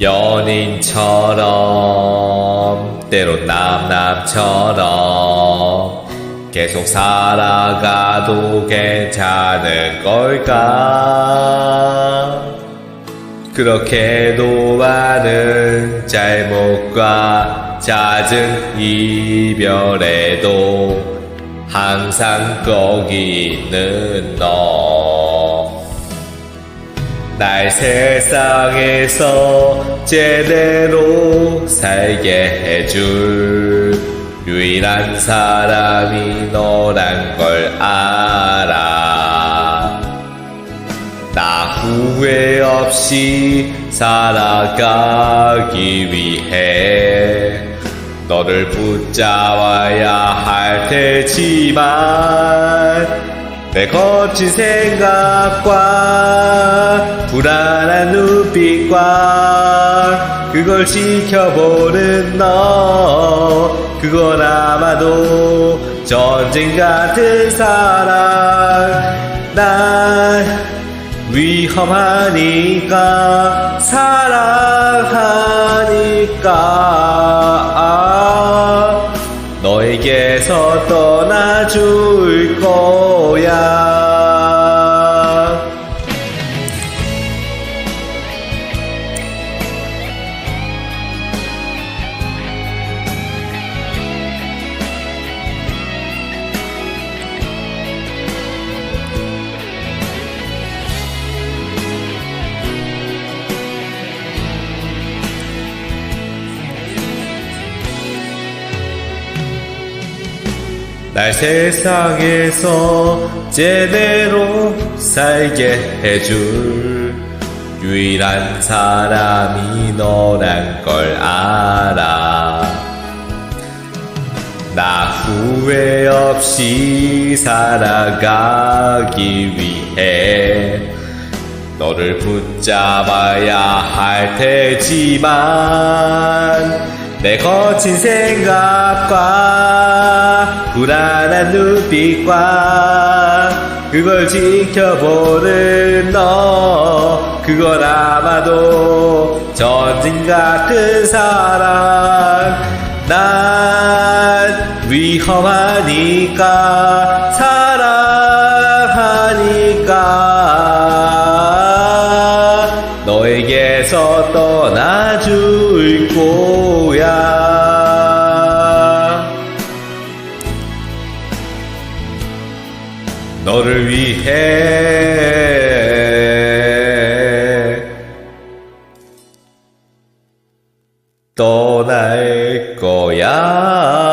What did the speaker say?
연인처럼 때론 남남처럼 계속 살아가도 괜찮은 걸까? 그렇게도 많은 잘못과 잦은 이별에도 항상 거기 있는 너 날 세상에서 제대로 살게 해줄 유일한 사람이 너란 걸 알아. 나 후회 없이 살아가기 위해 너를 붙잡아야 할 테지만 내 거친 생각과 불안한 눈빛과 그걸 지켜보는 너 그건 아마도 전쟁 같은 사랑. 난 위험하니까 사랑하니까 너에게서 떠나줄 거야. 날 세상에서 제대로 살게 해줄 유일한 사람이 너란 걸 알아. 나 후회 없이 살아가기 위해 너를 붙잡아야 할 테지만 내 거친 생각과 불안한 눈빛과 그걸 지켜보는 너 그건 아마도 전진 같은 사랑. 난 위험하니까 사랑하니까. 너에게서 떠나줄 거 너를 위해 떠날 거야.